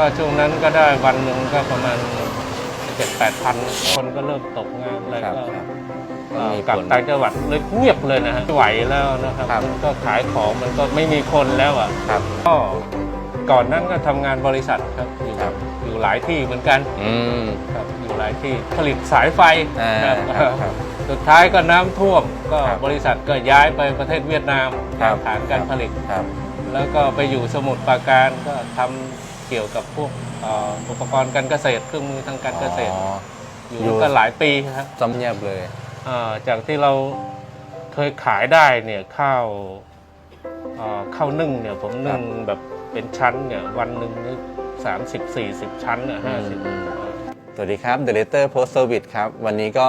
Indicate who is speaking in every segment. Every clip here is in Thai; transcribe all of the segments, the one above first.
Speaker 1: ก็ช่วงนั้นก็ได้วันหนึ่งก็ประมาณเจ็ดแปดพันคนก็เริ่มตกงานอะไร
Speaker 2: ครับ
Speaker 1: ก็
Speaker 2: ครับ
Speaker 1: เอ่อ
Speaker 2: มี
Speaker 1: กลับ
Speaker 2: ผล
Speaker 1: ต่างจังหวัดเลยเงียบเลยนะฮะไม่ไหวแล้วนะครับ
Speaker 2: ครับ
Speaker 1: มันก็ขายของมันก็ไม่มีคนแล้วอะ
Speaker 2: ครับ
Speaker 1: ก็ก่อนนั้นก็ทำงานบริษัทครับอยู่
Speaker 2: ครับ
Speaker 1: อยู่หลายที่เหมือนกัน
Speaker 2: อืม
Speaker 1: ครับอยู่หลายที่ผลิตสายไฟ
Speaker 2: อ่า
Speaker 1: ครับ
Speaker 2: ครับครับ
Speaker 1: สุดท้ายก็น้ำท่วมก็
Speaker 2: ครับ
Speaker 1: บริษัทก็ย้ายไปประเทศเวียดนาม
Speaker 2: ครับ
Speaker 1: ฐานการผลิต
Speaker 2: ครับ
Speaker 1: แล้วก็ไปอยู่สมุทรปราการก็ทำ เกี่ยวกับพวกเอ่ออุปกรณ์การเกษตรเครื่องมือทางการเกษตร
Speaker 2: อ๋อ
Speaker 1: อ
Speaker 2: อยู่
Speaker 1: ยู่ ก็หลายปีครับ
Speaker 2: จำเงียบเลย
Speaker 1: เอ่อจากที่เราเคยขายได้เนี่ยข้าวเอ่อข้าวนึ่งเนี่ยผมนึ่งแบบเป็นชั้นเนี่ยวันหนึ่งนี่สามสิบสี่สิบชั้นเนี่ยห้าสิบ
Speaker 2: อืมสวัสดีครับ The Letter Post Service ครับ วันนี้ก็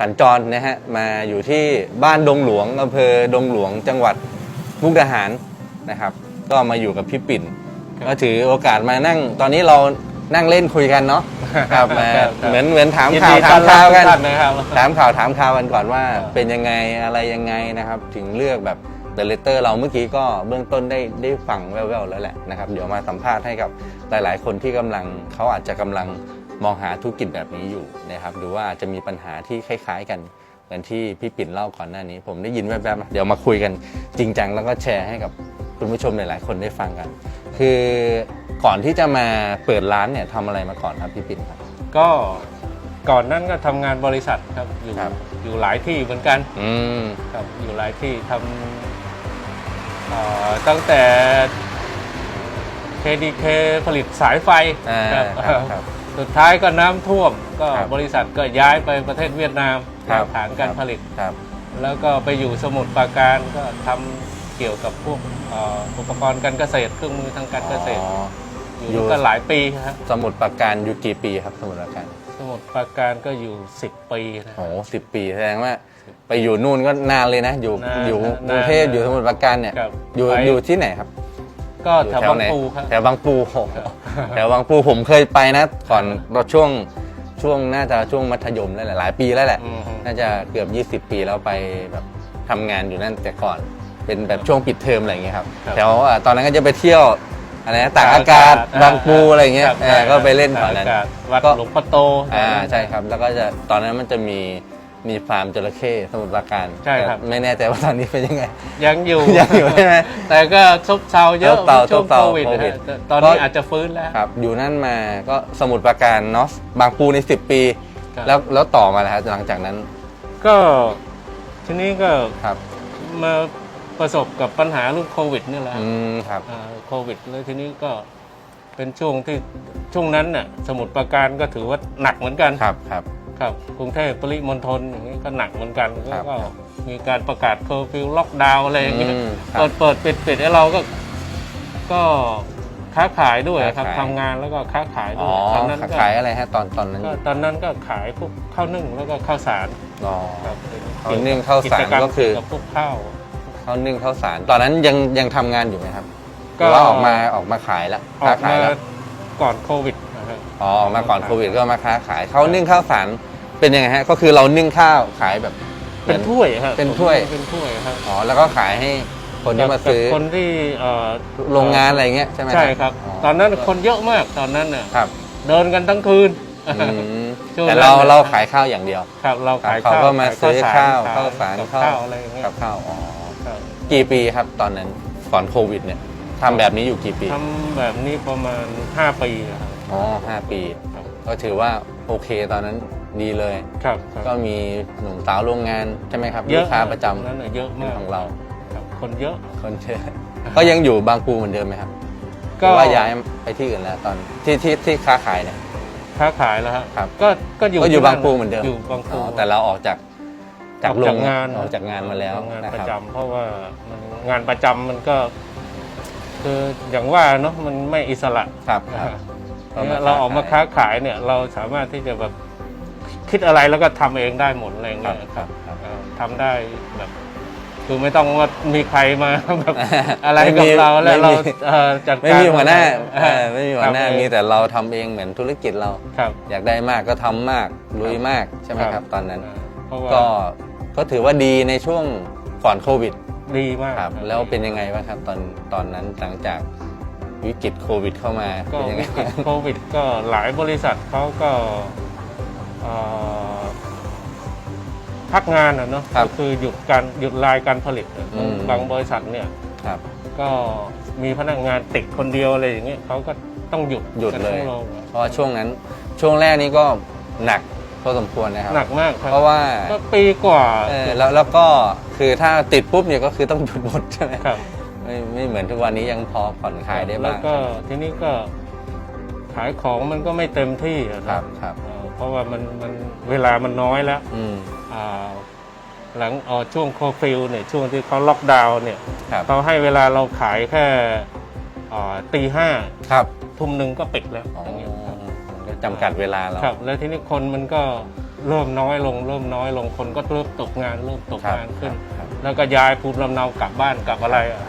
Speaker 2: สัญจรนะฮะ มาอยู่ที่บ้านดงหลวงอำเภอดงหลวงจังหวัดมุกดาหารนะครับ ก็มาอยู่กับพี่ปิ่น ก็ถือโอกาสมานั่ง ตอนนี้เรานั่งเล่นคุยกันเนาะครับมา
Speaker 1: ครับ
Speaker 2: เหมือนเหมือนถาม
Speaker 1: ยิน
Speaker 2: ข่า
Speaker 1: ดี
Speaker 2: ว
Speaker 1: ต้
Speaker 2: ถา
Speaker 1: อ
Speaker 2: ม
Speaker 1: นรับ
Speaker 2: ข่าวกัน
Speaker 1: ทุท่านนะครับ
Speaker 2: ถามข่าวถามข่าวกันก่อนว่า
Speaker 1: ครับ
Speaker 2: เป็นยังไงอะไรยังไงนะครับ ถึงเลือกแบบ The Letter เราเมื่อกี้ก็เบื้องต้นได้ได้ฟังแว่วๆแล้วแหละนะครับ เดี๋ยวมาสัมภาษณ์ให้กับหลายๆ คนที่กำลังเขาอาจจะกำลังมองหาธุรกิจแบบนี้อยู่นะครับหรือว่าอาจจะมีปัญหาที่คล้ายๆกันเหมือนที่พี่ปิ่นเล่าก่อนหน้านี้ ผมได้ยินแวบๆเดี๋ยวมาคุยกันจริงจังแล้วก็แชร์ให้กับคุณผู้ชมหลายๆ คนได้ฟังกัน คือก่อนที่จะมาเปิดร้านเนี่ยทำอะไรมาก่อนครับพี่ปิ่นครับ
Speaker 1: ก็ก่อนนั้นก็ทำงานบริษัทครับอยู่
Speaker 2: ครับ
Speaker 1: อยู่หลายที่เหมือนกัน
Speaker 2: อืม
Speaker 1: ครับอยู่หลายที่ทำเอ่อตั้งแต่ KDK ผลิตสายไฟ
Speaker 2: อ่า
Speaker 1: ครับ
Speaker 2: ครับครับ
Speaker 1: สุดท้ายก็น้ำท่วม ก็
Speaker 2: ครับ
Speaker 1: บริษัทก็ย้ายไปประเทศเวียดนาม
Speaker 2: ครับ
Speaker 1: ฐานการ
Speaker 2: ครับ
Speaker 1: ผลิต
Speaker 2: ครับ
Speaker 1: แล้วก็ไปอยู่สมุทรปราการก็ทำเกี่ยวกับพวกเอ่ออุปกรณ์การเกษตรเครื่องมือทางการเกษตร
Speaker 2: อ๋อ
Speaker 1: อ
Speaker 2: อยู่
Speaker 1: ยู่ก็หลายปีครับ
Speaker 2: สมุดประการอยู่กี่ปีครับ สมุดประการ
Speaker 1: สมุทรปราการก็อยู่ 10 ปีนะ
Speaker 2: โอ้สิบปีแสดงว่า ไปอยู่นู่นก็นานเลยนะ อยู่
Speaker 1: นาน
Speaker 2: อยู่
Speaker 1: นาน
Speaker 2: กรุงเทพ
Speaker 1: นาน
Speaker 2: อยู่สมุทรปราการเนี่ย
Speaker 1: ครับ
Speaker 2: อยู่
Speaker 1: ไป
Speaker 2: อยู่ที่ไหนครับ
Speaker 1: ก็
Speaker 2: อยู่
Speaker 1: แถวบาง
Speaker 2: ไหน
Speaker 1: ปูครับ
Speaker 2: แถวบางปูโอ้โห
Speaker 1: ครับ
Speaker 2: แถวบางปูผมเคยไปนะก่อนเราช่วงช่วงน่าจะช่วงมัธยมแล้วแหละหลายปีแล้วแหละ
Speaker 1: อืม
Speaker 2: น่าจะเกือบ 20 ปีแล้วไปแบบทำงานอยู่นั่นแต่ก่อน เป็นแบบช่วงปิดเทอมอะไรอย่างเงี้ยครับ
Speaker 1: ครับ
Speaker 2: แถวอะตอนนั้นก็จะไปเที่ยวอะไรนะตากอากาศ
Speaker 1: อ่
Speaker 2: บางปูอะไรอย่างเงี้ย
Speaker 1: ครับ
Speaker 2: เออก็ไปเล่นแถวนั้น
Speaker 1: ตากอากาศวัด
Speaker 2: ก็
Speaker 1: หลวงพ่อโต
Speaker 2: อ่าใช่ครับแล้วก็จะตอนนั้นมันจะมีมีฟาร์มจระเข้สมุทรปราการ
Speaker 1: ใช่ครับ
Speaker 2: แต่ไม่แน่ใจว่าตอนนี้เป็นยังไง
Speaker 1: ยังอยู่
Speaker 2: ยังอยู่ใช่ไหม
Speaker 1: แต่ก็ซบเซาเยอะ
Speaker 2: ซบเซา
Speaker 1: ช่วง
Speaker 2: ซบเซา
Speaker 1: โควิด
Speaker 2: โควิด
Speaker 1: นะฮะแต่ตอนนี้
Speaker 2: ก็
Speaker 1: อาจจะฟื้นแล้ว
Speaker 2: ครับอยู่นั่นมาก็สมุทรปราการเนาะบางปูใน 10 ปี
Speaker 1: ครับ
Speaker 2: แล้วแล้วต่อมาแล้วครับหลังจากนั้น
Speaker 1: ก็ทีนี้ก็
Speaker 2: ครับ
Speaker 1: มา ประสบกับปัญหาเรื่องโควิดนี่แหละ
Speaker 2: อืมครับ
Speaker 1: อ่าโควิดแล้วทีนี้ก็เป็นช่วงที่ช่วงนั้นน่ะสมุทรปราการก็ถือว่าหนักเหมือนกัน
Speaker 2: ครับครับ
Speaker 1: ครับกรุงเทพปริมณฑลอย่างนี้ก็หนักเหมือนกัน
Speaker 2: ครับ
Speaker 1: ก็มีการประกาศเคอร์ฟิวล็อกดาวน์อะไรอย่างเงี้ย
Speaker 2: อืมครับ
Speaker 1: เปิดเปิดปิดปิดไอ้เราก็ ก็ค้าขายด้วยครับ
Speaker 2: ค้าขาย
Speaker 1: ทำงานแล้วก็ค้าขายด้
Speaker 2: อ๋
Speaker 1: ว
Speaker 2: อย
Speaker 1: ตอนนั้นก็
Speaker 2: ขายอะไรฮะตอนตอนนั้นอ
Speaker 1: ก็
Speaker 2: ยู่
Speaker 1: ตอนนั้นก็ขายพวกข้าวนึ่งแล้วก็ข้าวสาร
Speaker 2: อ๋อ
Speaker 1: ครับเป็น
Speaker 2: ข้าวนึ่งข้าวสาร
Speaker 1: จรม
Speaker 2: ก็คือ
Speaker 1: เยวกับพวกข้าว
Speaker 2: ข้าวนึ่งข้าวสาร ตอนนั้นยังยังทำงานอยู่ไหมครับห
Speaker 1: ก็
Speaker 2: รือว่าออกมาออกมาขายแล้ว
Speaker 1: อ
Speaker 2: ค้า
Speaker 1: อก
Speaker 2: ขาย
Speaker 1: มา
Speaker 2: แล้ว
Speaker 1: ก่อนโควิดนะครับ
Speaker 2: อ๋อออกมาก่อนโควิดก็มาค้าขายข้าวนึ่งข้าวสารเป็นยังไงฮะก็คือเรานึ่งข้าวขายแบบหมื
Speaker 1: เป็
Speaker 2: อน
Speaker 1: ถ้วยครับ
Speaker 2: เป็นถ้วย
Speaker 1: เป็นถ้วยครับ
Speaker 2: อ๋อแล้วก็ขายให้คนที่มาซื้อ
Speaker 1: กับคนที่เอ่อ
Speaker 2: โรงงานอะไรเงี้ยใช่ไหม
Speaker 1: ใช่ครับ
Speaker 2: อ๋อ
Speaker 1: ตอนนั้นคนเยอะมากตอนนั้นน่ะ
Speaker 2: ครับ
Speaker 1: เดินกันทั้งคืน
Speaker 2: อืม
Speaker 1: ช่วง
Speaker 2: แต่
Speaker 1: นั้น
Speaker 2: เรา
Speaker 1: น่ะ
Speaker 2: เราขายข้าวอย่างเดียว
Speaker 1: ครับเราขาย
Speaker 2: เขา
Speaker 1: ข้าว
Speaker 2: ก็มาซื้อ
Speaker 1: ขย
Speaker 2: ข้าว
Speaker 1: ขย
Speaker 2: ข้าวสาร
Speaker 1: กับ
Speaker 2: ข้าว
Speaker 1: ข้าวอะไรอย่างเงี้ย
Speaker 2: กับข้าวอ๋อ
Speaker 1: ครับ
Speaker 2: กี่ปีครับตอนนั้นก่อนโควิดเนี่ยทำแบบนี้อยู่กี่ปี
Speaker 1: ทำแบบนี้ประมาณ 5 ปีอะครับ
Speaker 2: อ๋อห้าปี
Speaker 1: ครับ
Speaker 2: ก็ถือว่าโอเคตอนนั้นดีเลย
Speaker 1: ครับครับ
Speaker 2: ก็มีหนุ่มสาวโรงงานใช่ไหมครับ
Speaker 1: เย
Speaker 2: ลู
Speaker 1: อะ
Speaker 2: กค้าประจำ
Speaker 1: นั้นน่ะเยอะ
Speaker 2: เป็น
Speaker 1: มาก
Speaker 2: ของเรา
Speaker 1: ครับคนเยอะ
Speaker 2: คนเชื่อก็ยังอยู่บางปูเหมือนเดิมไหมครับห
Speaker 1: ก็
Speaker 2: รือว่าย้ายไปที่อื่นแล้วตอนที่ที่ที่ค้าขายเนี่ย
Speaker 1: ค้าขายแล้วครับ
Speaker 2: ครับ
Speaker 1: ก็ก็อยู่
Speaker 2: ก็อยู่
Speaker 1: ที่
Speaker 2: บางปูเหมือนเดิม
Speaker 1: อยู่บาง
Speaker 2: อ๋
Speaker 1: ปู
Speaker 2: อแต่เราออกจาก จาก
Speaker 1: ออก
Speaker 2: โร
Speaker 1: จาก
Speaker 2: ง
Speaker 1: งาน
Speaker 2: ออกจากงานมาแล้ว
Speaker 1: ทำงาน
Speaker 2: นะ
Speaker 1: ประ
Speaker 2: ครับ
Speaker 1: จำเพราะว่ามันงานประจำมันก็ คืออย่างว่าเนาะมันไม่อิสระ
Speaker 2: ครับครับ
Speaker 1: เนี่ยเราออกมาค้าขายเนี่ย เราสามารถที่จะแบบคิดอะไรแล้วก็ทำเองได้หมดอะไร
Speaker 2: ครั
Speaker 1: เงี้
Speaker 2: บ
Speaker 1: ย
Speaker 2: ครับครับ
Speaker 1: เอ่อทำได้แบบ คือไม่ต้องว่ามีใครมา แบบอะไร
Speaker 2: ไม่
Speaker 1: กับ
Speaker 2: มี
Speaker 1: เราแล้ว
Speaker 2: ไม่
Speaker 1: เรา
Speaker 2: มี
Speaker 1: เอ่อจัดการ
Speaker 2: ไม่มีหัวหน้า
Speaker 1: เอ
Speaker 2: เอ
Speaker 1: อ
Speaker 2: อไม่มีหัวหน้า
Speaker 1: ทำเอง
Speaker 2: มีแต่เราทำเองเหมือนธุรกิจเรา
Speaker 1: ครับ
Speaker 2: อยากได้มากก็ทำมากลุยมากใช่ไหม
Speaker 1: ครับ
Speaker 2: ครับตอนนั้น
Speaker 1: เอ่อเพราะว่า
Speaker 2: ก็ ก็ถือว่าดีในช่วงก่อนโควิด
Speaker 1: ดีมาก
Speaker 2: ครับ
Speaker 1: ครับ
Speaker 2: แล้วเป็นยังไงบ้างครับตอนตอนนั้นหลังจากวิกฤตโควิด เข้ามา
Speaker 1: ก็
Speaker 2: เป็นยังไง
Speaker 1: วิกฤตโควิด ก็หลายบริษัทเขาก็เอ่อพักงานอะเนาะ
Speaker 2: ครับ
Speaker 1: ก็คือหยุดการหยุดรายการผลิตอะ
Speaker 2: อืม
Speaker 1: บางบริษัทเนี่ย
Speaker 2: ครับ
Speaker 1: ก็มีพนักงานติดคนเดียวอะไรอย่างเงี้ยเขาก็ต้องหยุด
Speaker 2: หยุด
Speaker 1: กัน
Speaker 2: เลย
Speaker 1: ทั้งโรงอะ
Speaker 2: เพราะว่าช่วงนั้นช่วงแรกนี้ก็หนัก พอสมควรนะครับ
Speaker 1: หนักมากครับ
Speaker 2: เพราะว่า
Speaker 1: ก็ปีกว่า
Speaker 2: เออแล้วแล้วก็คือถ้าติดปุ๊บเนี่ยก็คือต้องหยุดหมดใช่ไหม
Speaker 1: ครับ
Speaker 2: ไม่ไม่เหมือนทุกวันนี้ยังพอผ่อนคลายได้
Speaker 1: แล้
Speaker 2: บ้าวง
Speaker 1: ก็ทีนี้ก็ขายของมันก็ไม่เต็มที่อะ
Speaker 2: ครั
Speaker 1: นะ
Speaker 2: บครับ
Speaker 1: เอ่อเพราะว่ามันมันเวลามันน้อยแล้ว
Speaker 2: อืม
Speaker 1: อ่าหลังเอ่อช่วงโคฟิลเนี่ยช่วงที่เขาล็อกดาวน์เนี่ย
Speaker 2: ครับ
Speaker 1: เขาให้เวลาเราขายแค่อ่าตีห้า
Speaker 2: ครับ
Speaker 1: ทุ่มหนึ่งก็ปิดแล้ว
Speaker 2: อ๋อ
Speaker 1: อย่างเงี้ยครับ
Speaker 2: มันก็ จำกัดเวลาเรา
Speaker 1: ครับ แล้วทีนี้คนมันก็เริ่มน้อยลง เริ่มน้อยลงคนก็เริ่มตกงานเริ่มตก
Speaker 2: ครับ
Speaker 1: งานขึ้น
Speaker 2: ครับ
Speaker 1: แล้วก็ย้ายภูมิลำเนากลับบ้านกลับอะไรอะ